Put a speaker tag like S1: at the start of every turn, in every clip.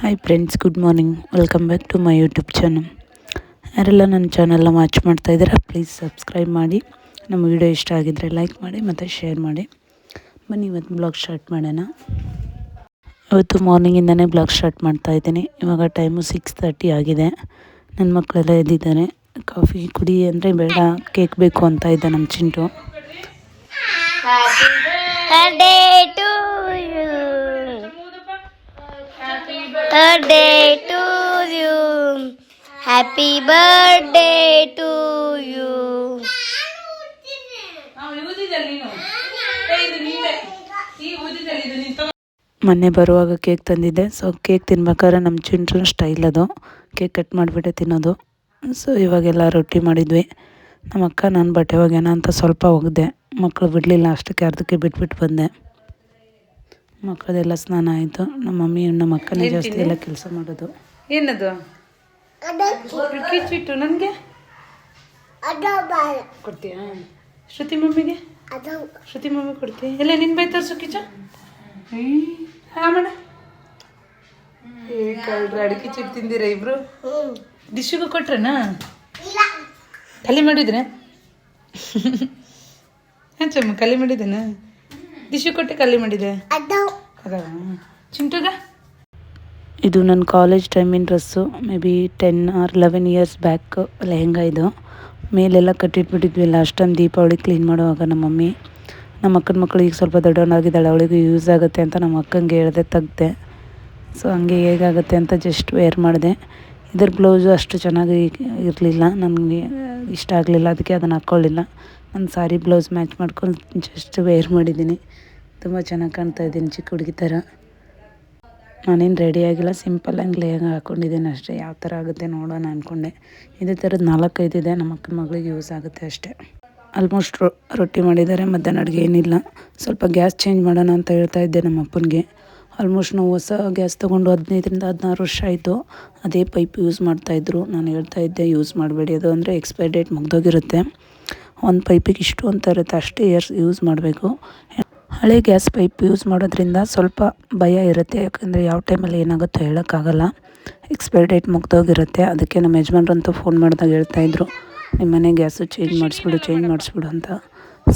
S1: Hi friends good morning welcome back to my YouTube channel ಯಾರೆಲ್ಲ ನನ್ನ ಚಾನಲ್ನ watch ಮಾಡ್ತಾ ಇದ್ದೀರಾ ಪ್ಲೀಸ್ ಸಬ್ಸ್ಕ್ರೈಬ್ ಮಾಡಿ. ನಮ್ಮ ವಿಡಿಯೋ ಇಷ್ಟ ಆಗಿದ್ದರೆ ಲೈಕ್ ಮಾಡಿ ಮತ್ತು ಶೇರ್ ಮಾಡಿ. ಬನ್ನಿ, ಇವತ್ತು ಬ್ಲಾಗ್ ಸ್ಟಾರ್ಟ್ ಮಾಡೋಣ. ಇವತ್ತು ಮಾರ್ನಿಂಗಿಂದನೇ ಬ್ಲಾಗ್ ಸ್ಟಾರ್ಟ್ ಮಾಡ್ತಾ ಇದ್ದೀನಿ. ಇವಾಗ ಟೈಮು ಸಿಕ್ಸ್ ತರ್ಟಿ ಆಗಿದೆ. ನನ್ನ ಮಕ್ಕಳೆಲ್ಲ ಎದ್ದಿದ್ದಾರೆ. ಕಾಫಿ ಕುಡಿ ಅಂದರೆ ಬೇಡ ಕೇಕ್ ಬೇಕು ಅಂತ ಇದ್ದ ನಮ್ಮ Chintu.
S2: Birthday to you. Happy birthday to you.
S1: ಮೊನ್ನೆ ಬರುವಾಗ ಕೇಕ್ ತಂದಿದ್ದೆ. ಸೊ ಕೇಕ್ ತಿನ್ಬೇಕಾದ್ರೆ ನಮ್ಮ ಚಿಂಟ್ರ ಸ್ಟೈಲ್ ಅದು. ಕೇಕ್ ಕಟ್ ಮಾಡಿಬಿಟ್ಟೆ ತಿನ್ನೋದು. ಸೊ ಇವಾಗೆಲ್ಲ ರೊಟ್ಟಿ ಮಾಡಿದ್ವಿ. ನಮ್ಮ ಅಕ್ಕ ನಾನು ಬಟ್ಟೆ ಹೋಗ್ಯಾನ ಅಂತ ಸ್ವಲ್ಪ ಒಗೆದೆ. ಮಕ್ಕಳು ಬಿಡಲಿಲ್ಲ, ಅಷ್ಟಕ್ಕೆ ಅರ್ಧಕ್ಕೆ ಬಿಟ್ಬಿಟ್ಟು ಬಂದೆ. ಮಕ್ಕಳದೆಲ್ಲ ಸ್ನಾನ ಆಯಿತು. ನಮ್ಮ ಮಮ್ಮಿ ನಮ್ಮ ಅಕ್ಕನೇ ಜಾಸ್ತಿ ಎಲ್ಲ ಕೆಲಸ ಮಾಡೋದು.
S3: ಏನದು? ಕಿಚ್ಚಿಟ್ಟು ನನಗೆ? ಕೊಡ್ತೀಯಾ? ಶ್ರುತಿ ಮಮ್ಮಿಗೆ? ಶ್ರುತಿ ಮಮ್ಮಿ ಕೊಡ್ತೀಯ? ಎಲ್ಲ ನಿನ್ ಬೈ ತೋರಿಸು ಕಿಚ್ಚ ಹಾ ಅಡಿಕೆ ಚಿಟ್ಟು ತಿಂದಿರ ಇಬ್ರು? ಡಿಶ್ಗೂ ಕೊಟ್ರನಾ? ಖಾಲಿ ಮಾಡಿದ್ರೆ ಹಂಚಮ್ಮ ಖಾಲಿ ಮಾಡಿದ್ದೇನ ಡಿಶ್ಶು ಕೊಟ್ಟೆ ಕಲ್ಲಿ ಮಾಡಿದೆ. ಅದ. ಚಿಂಟುಗ?
S1: ಇದು ನನ್ನ college ಟೈಮಿನ dress may be ten or eleven years back lehenga ಇದು. ಮೇಲೆಲ್ಲ ಕಟ್ಟಿಟ್ಬಿಟ್ಟಿದ್ವಿ ಲಾಸ್ಟ್ ಟೈಮ್ ದೀಪಾವಳಿ ಕ್ಲೀನ್ ಮಾಡುವಾಗ ನಮ್ಮ ಮಮ್ಮಿ. ನಮ್ಮ ಅಕ್ಕನ ಮಕ್ಕಳು ಈಗ ಸ್ವಲ್ಪ ದೊಡ್ಡವನಾಗಿದ್ದಾಳೆ ಅವಳಿಗೂ ಯೂಸ್ ಆಗುತ್ತೆ ಅಂತ ನಮ್ಮ ಅಕ್ಕಂಗೆ ಹೇಳ್ದೆ ತೆಗ್ದೆ. ಸೊ ಹಂಗೆ ಹೇಗಾಗುತ್ತೆ ಅಂತ ಜಸ್ಟ್ ವೇರ್ ಮಾಡಿದೆ. ಇದ್ರ ಬ್ಲೌಸು ಅಷ್ಟು ಚೆನ್ನಾಗಿ ಇರಲಿಲ್ಲ ನನಗೆ ಇಷ್ಟ ಆಗಲಿಲ್ಲ, ಅದಕ್ಕೆ ಅದನ್ನು ಹಾಕ್ಕೊಳ್ಳಿಲ್ಲ ನಾನು ಸಾರಿ ಬ್ಲೌಸ್ ಮ್ಯಾಚ್ ಮಾಡ್ಕೊಂಡು ಜಸ್ಟ್ ವೇರ್ ಮಾಡಿದ್ದೀನಿ. ತುಂಬ ಚೆನ್ನಾಗಿ ಕಾಣ್ತಾ ಇದ್ದೀನಿ ಚಿಕ್ಕ ಹುಡುಗಿ ಥರ. ನಾನೇನು ರೆಡಿ ಆಗಿಲ್ಲ ಸಿಂಪಲ್ ಆಗಿ ಲೇಗ ಹಾಕ್ಕೊಂಡಿದ್ದೀನಿ ಅಷ್ಟೇ. ಯಾವ ಥರ ಆಗುತ್ತೆ ನೋಡೋಣ ಅಂದ್ಕೊಂಡೆ ಇದೇ ಥರದ್ದು ನಾಲ್ಕೈದು ಇದೆ, ನಮ್ಮ ಅಕ್ಕ ಮಗಳಿಗೆ ಯೂಸ್ ಆಗುತ್ತೆ ಅಷ್ಟೇ. ಆಲ್ಮೋಸ್ಟ್ ರೊಟ್ಟಿ ಮಾಡಿದ್ದಾರೆ, ಮಧ್ಯಾಹ್ನ ಅಡುಗೆ ಏನಿಲ್ಲ. ಸ್ವಲ್ಪ ಗ್ಯಾಸ್ ಚೇಂಜ್ ಮಾಡೋಣ ಅಂತ ಹೇಳ್ತಾ ಇದ್ದೆ ನಮ್ಮ ಅಪ್ಪನಿಗೆ. ಆಲ್ಮೋಸ್ಟ್ ನಾವು ಹೊಸ ಗ್ಯಾಸ್ ತೊಗೊಂಡು ಹದಿನೈದರಿಂದ ಹದಿನಾರು ವರ್ಷ ಆಯಿತು. ಅದೇ ಪೈಪ್ ಯೂಸ್ ಮಾಡ್ತಾಯಿದ್ರು ನಾನು ಹೇಳ್ತಾ ಇದ್ದೆ ಯೂಸ್ ಮಾಡಬೇಡಿ. ಅದು ಅಂದರೆ ಎಕ್ಸ್ಪೈರ್ ಡೇಟ್ ಮುಗ್ದೋಗಿರುತ್ತೆ. ಒಂದು ಪೈಪಿಗೆ ಇಷ್ಟು ಅಂತ ಇರುತ್ತೆ. ಅಷ್ಟೇ ಇಯರ್ಸ್ ಯೂಸ್ ಮಾಡಬೇಕು. ಹಳೆ ಗ್ಯಾಸ್ ಪೈಪ್ ಯೂಸ್ ಮಾಡೋದ್ರಿಂದ ಸ್ವಲ್ಪ ಭಯ ಇರುತ್ತೆ. ಯಾಕಂದರೆ ಯಾವ ಟೈಮಲ್ಲಿ ಏನಾಗುತ್ತೋ ಹೇಳೋಕ್ಕಾಗಲ್ಲ. ಎಕ್ಸ್ಪೈರ್ ಡೇಟ್ ಮುಗ್ದೋಗಿರುತ್ತೆ. ಅದಕ್ಕೆ ನಮ್ಮ ಯಜಮಾನ್ರಂತೂ ಫೋನ್ ಮಾಡಿದಾಗ ಹೇಳ್ತಾಯಿದ್ರು ನಿಮ್ಮ ಮನೆ ಗ್ಯಾಸು ಚೇಂಜ್ ಮಾಡಿಸ್ಬಿಡು ಚೇಂಜ್ ಮಾಡಿಸ್ಬಿಡು ಅಂತ.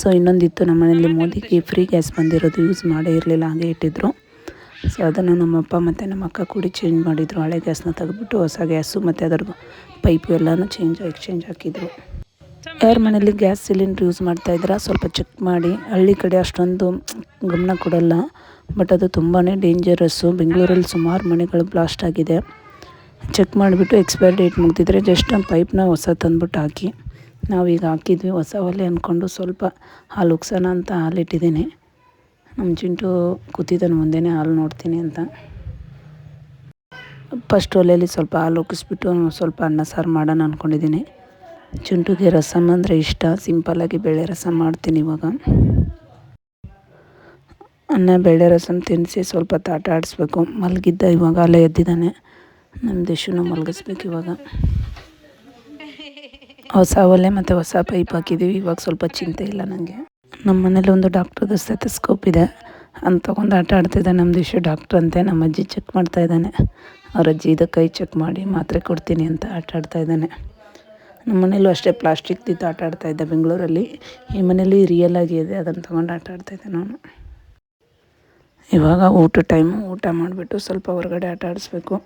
S1: ಸೊ ಇನ್ನೊಂದಿತ್ತು. ನಮ್ಮ ಮನೆಯಲ್ಲಿ ಮೋದಿಗೆ ಫ್ರೀ ಗ್ಯಾಸ್ ಬಂದಿರೋದು ಯೂಸ್ ಮಾಡೇ ಇರಲಿಲ್ಲ. ಹಾಗೆ ಇಟ್ಟಿದ್ರು. ಸೊ ಅದನ್ನು ನಮ್ಮಪ್ಪ ಮತ್ತು ನಮ್ಮ ಅಕ್ಕ ಕೂಡಿ ಚೇಂಜ್ ಮಾಡಿದರು. ಹಳೆ ಗ್ಯಾಸ್ನ ತೆಗೆದ್ಬಿಟ್ಟು ಹೊಸ ಗ್ಯಾಸು ಮತ್ತು ಅದರ ಪೈಪು ಎಲ್ಲನೂ ಚೇಂಜ್ ಎಕ್ಸ್ಚೇಂಜ್ ಹಾಕಿದರು. ಯಾರ ಮನೇಲಿ ಗ್ಯಾಸ್ ಸಿಲಿಂಡ್ರ್ ಯೂಸ್ ಮಾಡ್ತಾಯಿದ್ರೆ ಸ್ವಲ್ಪ ಚೆಕ್ ಮಾಡಿ. ಹಳ್ಳಿ ಕಡೆ ಅಷ್ಟೊಂದು ಗಮನ ಕೊಡಲ್ಲ. ಬಟ್ ಅದು ತುಂಬಾ ಡೇಂಜರಸ್ಸು ಬೆಂಗಳೂರಲ್ಲಿ ಸುಮಾರು ಮನೆಗಳು ಬ್ಲಾಸ್ಟ್ ಆಗಿದೆ. ಚೆಕ್ ಮಾಡಿಬಿಟ್ಟು ಎಕ್ಸ್ಪೈರ್ ಡೇಟ್ ಮುಗ್ದಿದ್ರೆ ಜಸ್ಟ್ ಒಂದು ಪೈಪ್ನ ಹೊಸ ತಂದ್ಬಿಟ್ಟು ಹಾಕಿ. ನಾವೀಗ ಹಾಕಿದ್ವಿ. ಹೊಸ ಒಲೆ ಅಂದ್ಕೊಂಡು ಸ್ವಲ್ಪ ಹಾಲು ಉಗ್ಸೋಣ ಅಂತ ಹಾಲಿಟ್ಟಿದ್ದೀನಿ ನಮ್ಮ ಚಿಂಟು ಕೂತಿದ್ದಾನೆ, ಮುಂದೆನೇ ಹಾಲು ನೋಡ್ತೀನಿ ಅಂತ. ಫಸ್ಟ್ ಒಲೆಯಲ್ಲಿ ಸ್ವಲ್ಪ ಹಾಲು ಉಕ್ಕಿಸ್ಬಿಟ್ಟು ಸ್ವಲ್ಪ ಅನ್ನ ಸಾರು ಮಾಡೋಣ ಅಂದ್ಕೊಂಡಿದ್ದೀನಿ ಚುಂಟುಗೆ ರಸಮ್ ಅಂದರೆ ಇಷ್ಟ ಸಿಂಪಲ್ಲಾಗಿ ಬೇಳೆ ರಸಮ್ ಮಾಡ್ತೀನಿ ಇವಾಗ. ಅನ್ನ, ಬೇಳೆ ರಸಮ್ ತಿನ್ನಿಸಿ ಸ್ವಲ್ಪ ತಾಟ ಆಡಿಸ್ಬೇಕು. ಮಲಗಿದ್ದ ಇವಾಗ ಅಲ್ಲೇ ಎದ್ದಿದ್ದಾನೆ. ನಮ್ಮ ದೇಶನ ಮಲಗಿಸ್ಬೇಕು ಇವಾಗ. ಹೊಸ ಒಲೆ ಮತ್ತು ಹೊಸ ಪೈಪ್ ಹಾಕಿದ್ದೀವಿ ಇವಾಗ ಸ್ವಲ್ಪ ಚಿಂತೆ ಇಲ್ಲ ನನಗೆ ನಮ್ಮ ಮನೇಲಿ ಒಂದು ಡಾಕ್ಟ್ರದ್ದು ಸ್ಟೆಥಸ್ಕೋಪ್ ಇದೆ. ಅಂತ ತೊಗೊಂಡು ಆಟ ಆಡ್ತಿದ್ದೆ ನಮ್ಮ ದಿಶು ಡಾಕ್ಟ್ರ್ ಅಂತೆ. ನಮ್ಮ ಅಜ್ಜಿ ಚೆಕ್ ಮಾಡ್ತಾ ಇದ್ದಾನೆ. ಅವ್ರ ಅಜ್ಜಿ ಇದು ಕೈ ಚೆಕ್ ಮಾಡಿ ಮಾತ್ರೆ ಕೊಡ್ತೀನಿ ಅಂತ ಆಟ ಆಡ್ತಾ ಇದ್ದಾನೆ. ನಮ್ಮ ಮನೇಲೂ ಅಷ್ಟೇ ಪ್ಲಾಸ್ಟಿಕ್ದಿದ್ದು ಆಟ ಆಡ್ತಾ ಇದ್ದೆ ಬೆಂಗಳೂರಲ್ಲಿ. ಈ ಮನೇಲಿ ರಿಯಲ್ ಆಗಿ ಇದೆ. ಅದನ್ನು ತೊಗೊಂಡು ಆಟ ಆಡ್ತಾಯಿದ್ದೆ ನಾನು. ಇವಾಗ ಊಟ ಟೈಮು ಊಟ ಮಾಡಿಬಿಟ್ಟು ಸ್ವಲ್ಪ ಹೊರಗಡೆ ಆಟ ಆಡಿಸ್ಬೇಕು.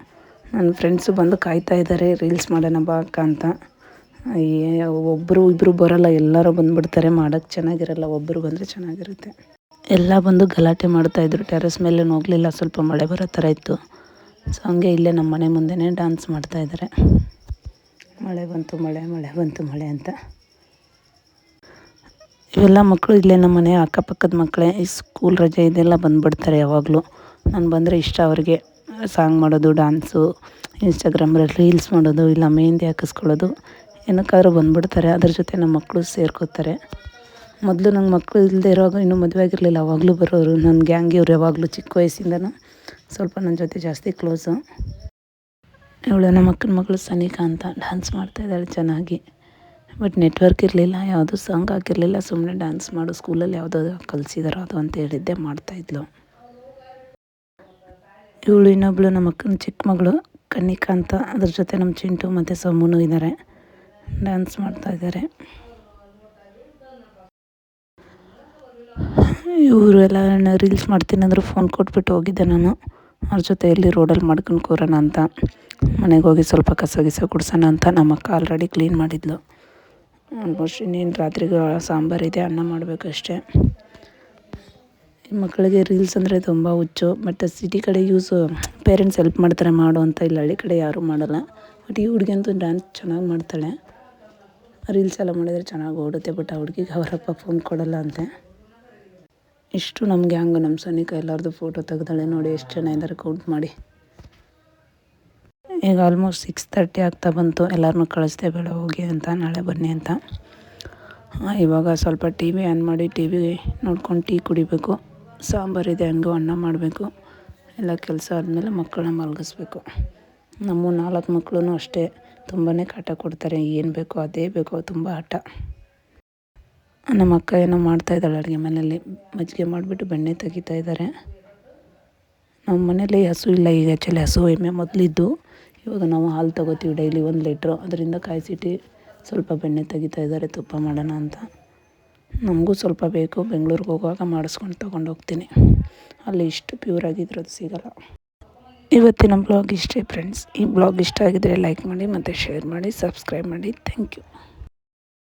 S1: ನನ್ನ ಫ್ರೆಂಡ್ಸು ಬಂದು ಕಾಯ್ತಾ ಇದ್ದಾರೆ. ರೀಲ್ಸ್ ಮಾಡೋಣ ಬಾ ಅಕ್ಕ ಅಂತ. ಒಬ್ಬರು ಇಬ್ಬರು ಬರೋಲ್ಲ, ಎಲ್ಲರೂ ಬಂದುಬಿಡ್ತಾರೆ ಮಾಡೋಕ್ಕೆ ಚೆನ್ನಾಗಿರಲ್ಲ ಒಬ್ಬರು ಬಂದರೆ ಚೆನ್ನಾಗಿರುತ್ತೆ. ಎಲ್ಲ ಬಂದು ಗಲಾಟೆ ಮಾಡ್ತಾಯಿದ್ರು ಟೆರೆಸ್ ಮೇಲೆ ಹೋಗಲಿಲ್ಲ, ಸ್ವಲ್ಪ ಮಳೆ ಬರೋ ಥರ ಇತ್ತು. ಸೊ ಹಂಗೆ ಇಲ್ಲೇ ನಮ್ಮ ಮನೆ ಮುಂದೆನೇ ಡ್ಯಾನ್ಸ್ ಮಾಡ್ತಾಯಿದ್ದಾರೆ ಮಳೆ ಬಂತು, ಮಳೆ ಮಳೆ ಬಂತು, ಮಳೆ ಅಂತ. ಇವೆಲ್ಲ ಮಕ್ಕಳು ಇಲ್ಲೇ ನಮ್ಮ ಮನೆ, ಅಕ್ಕಪಕ್ಕದ ಮಕ್ಕಳೇ ಈ ಸ್ಕೂಲ್ ರಜೆ ಇದೆಲ್ಲ ಬಂದುಬಿಡ್ತಾರೆ ಯಾವಾಗಲೂ. ನಾನು ಬಂದರೆ ಇಷ್ಟ ಅವ್ರಿಗೆ. ಸಾಂಗ್ ಮಾಡೋದು ಡ್ಯಾನ್ಸು ಇನ್ಸ್ಟಾಗ್ರಾಮಲ್ಲಿ ರೀಲ್ಸ್ ಮಾಡೋದು, ಇಲ್ಲ ಮೆಹಂದಿ ಹಾಕಿಸ್ಕೊಳ್ಳೋದು. ಏನಕ್ಕಾದ್ರೂ ಬಂದುಬಿಡ್ತಾರೆ, ಅದ್ರ ಜೊತೆ ನಮ್ಮ ಮಕ್ಕಳು ಸೇರ್ಕೋತಾರೆ. ಮೊದಲು ನಂಗೆ ಮಕ್ಕಳು ಇಲ್ಲದೆ ಇರೋವಾಗ ಇನ್ನೂ ಮದುವೆ ಆಗಿರಲಿಲ್ಲ, ಅವಾಗಲೂ ಬರೋರು. ನನ್ನ ಗ್ಯಾಂಗ್ ಯಾವಾಗಲೂ ಚಿಕ್ಕ ವಯಸ್ಸಿಂದನೂ ಸ್ವಲ್ಪ ನನ್ನ ಜೊತೆ ಜಾಸ್ತಿ ಕ್ಲೋಸು ಇವಳು ನಮ್ಮ ಅಕ್ಕನ ಮಗಳು ಸನಿಕಾ ಅಂತ ಡ್ಯಾನ್ಸ್ ಮಾಡ್ತಾಯಿದ್ದಾಳೆ ಚೆನ್ನಾಗಿ. ಬಟ್ ನೆಟ್ವರ್ಕ್ ಇರಲಿಲ್ಲ, ಯಾವುದೂ ಸಾಂಗ್ ಹಾಕಿರಲಿಲ್ಲ ಸುಮ್ಮನೆ ಡ್ಯಾನ್ಸ್ ಮಾಡು ಸ್ಕೂಲಲ್ಲಿ ಯಾವುದೋ ಕಲಿಸಿದಾರೋ ಅದು ಅಂತ ಹೇಳಿದ್ದೆ ಮಾಡ್ತಾಯಿದ್ಲು ಇವಳು ಇನ್ನೊಬ್ಳು ನಮ್ಮ ಅಕ್ಕನ ಚಿಕ್ಕ ಮಗಳು ಕನ್ನಿಕಾ ಅಂತ, ಅದ್ರ ಜೊತೆ ನಮ್ಮ ಚಿಂಟು ಮತ್ತು ಸೊಮ್ಮನೂ ಇದ್ದಾರೆ ಡ್ಯಾನ್ಸ್ ಮಾಡ್ತಾ ಇದ್ದಾರೆ. ಇವರು ಎಲ್ಲ ರೀಲ್ಸ್ ಮಾಡ್ತೀನಿ ಅಂದರು ಫೋನ್ ಕೊಟ್ಬಿಟ್ಟು ಹೋಗಿದ್ದೆ ನಾನು. ಅವ್ರ ಜೊತೆ ಎಲ್ಲಿ ರೋಡಲ್ಲಿ ಮಾಡ್ಕೊಂಡು ಕೂರೋಣ ಅಂತ. ಮನೆಗೆ ಹೋಗಿ ಸ್ವಲ್ಪ ಕಸ ಗಿಸ ಗುಡ್ಸೋಣ ಅಂತ ನಮ್ಮ ಅಕ್ಕ ಆಲ್ರೆಡಿ ಕ್ಲೀನ್ ಮಾಡಿದ್ಲು. ಆಲ್ಮೋಸ್ಟ್ ಇನ್ನೇನು ರಾತ್ರಿಗೆ ಸಾಂಬಾರಿದೆ ಅನ್ನ ಮಾಡಬೇಕಷ್ಟೇ. ಮಕ್ಕಳಿಗೆ ರೀಲ್ಸ್ ಅಂದರೆ ತುಂಬ ಹುಚ್ಚು ಬಟ್ ಸಿಟಿ ಕಡೆ ಯೂಸು ಪೇರೆಂಟ್ಸ್ ಹೆಲ್ಪ್ ಮಾಡ್ತಾರೆ, ಮಾಡು ಅಂತ ಇಲ್ಲಿ ಹಳ್ಳಿ ಕಡೆ ಯಾರೂ ಮಾಡಲ್ಲ. ಬಟ್ ಈ ಹುಡುಗಿ ಅಂತೂ ಡ್ಯಾನ್ಸ್ ಚೆನ್ನಾಗಿ ಮಾಡ್ತಾಳೆ. ರೀಲ್ಸ್ ಎಲ್ಲ ಮಾಡಿದರೆ ಚೆನ್ನಾಗಿ ಓಡುತ್ತೆ ಬಟ್ ಆ ಹುಡುಗಿಗೆ ಅವರಪ್ಪ ಫೋನ್ ಕೊಡಲ್ಲ ಅಂತೆ. ಇಷ್ಟು ನಮಗೆ ಹಂಗೆ ನಮ್ಮ ಸನಿಕ ಎಲ್ಲರದು ಫೋಟೋ ತೆಗ್ದಾಳೆ ನೋಡಿ ಎಷ್ಟು ಜನ ಇದ್ದಾರೆ ಕೌಂಟ್ ಮಾಡಿ. ಈಗ ಆಲ್ಮೋಸ್ಟ್ ಸಿಕ್ಸ್ ತರ್ಟಿ ಆಗ್ತಾ ಬಂತು ಎಲ್ಲರನ್ನೂ ಕಳಿಸ್ದೆ ಬೇಡ, ಹೋಗಿ ಅಂತ, ನಾಳೆ ಬನ್ನಿ ಅಂತ. ಇವಾಗ ಸ್ವಲ್ಪ ಟಿ ವಿ ಆನ್ ಮಾಡಿ ಟಿ ವಿ ನೋಡ್ಕೊಂಡು ಟೀ ಕುಡಿಬೇಕು ಸಾಂಬಾರಿದೆ ಹಂಗೂ ಅನ್ನ ಮಾಡಬೇಕು, ಎಲ್ಲ ಕೆಲಸ ಆದಮೇಲೆ ಮಕ್ಕಳನ್ನ ಮಲಗಿಸ್ಬೇಕು. ನಮ್ಮ ನಾಲ್ಕು ಮಕ್ಕಳು ಅಷ್ಟೇ. ತುಂಬಾ ಕಾಟ ಕೊಡ್ತಾರೆ. ಏನು ಬೇಕೋ ಅದೇ ಬೇಕೋ ತುಂಬ ಆಟ ನಮ್ಮ ಅಕ್ಕ ಏನೋ ಮಾಡ್ತಾ ಇದ್ದಾಳೆ ಅಡುಗೆ ಮನೆಯಲ್ಲಿ. ಮಜ್ಜಿಗೆ ಮಾಡಿಬಿಟ್ಟು ಬೆಣ್ಣೆ ತೆಗಿತಾ ಇದ್ದಾರೆ. ನಮ್ಮ ಮನೇಲಿ ಹಸು ಇಲ್ಲ ಈಗ ಆ್ಯಕ್ಚುಲಿ ಹಸು ಎಮ್ಮೆ ಮೊದಲಿದ್ದು. ಇವಾಗ ನಾವು ಹಾಲು ತಗೋತೀವಿ ಡೈಲಿ ಒಂದು ಲೀಟ್ರು. ಅದರಿಂದ ಕಾಯಿಸಿಟ್ಟು ಸ್ವಲ್ಪ ಬೆಣ್ಣೆ ತೆಗಿತಾ ಇದ್ದಾರೆ. ತುಪ್ಪ ಮಾಡೋಣ ಅಂತ. ನಮಗೂ ಸ್ವಲ್ಪ ಬೇಕು. ಬೆಂಗಳೂರಿಗೆ ಹೋಗುವಾಗ ಮಾಡಿಸ್ಕೊಂಡು ತೊಗೊಂಡು ಹೋಗ್ತೀನಿ. ಅಲ್ಲಿ ಇಷ್ಟು ಪ್ಯೂರ್ ಆಗಿದ್ರದ್ದು ಸಿಗಲ್ಲ. ಇವತ್ತಿನ ಬ್ಲಾಗ್ ಇಷ್ಟೇ ಫ್ರೆಂಡ್ಸ್ ಈ ಬ್ಲಾಗ್ ಇಷ್ಟ ಆಗಿದ್ದರೆ ಲೈಕ್ ಮಾಡಿ ಮತ್ತು ಶೇರ್ ಮಾಡಿ ಸಬ್ಸ್ಕ್ರೈಬ್ ಮಾಡಿ. Thank you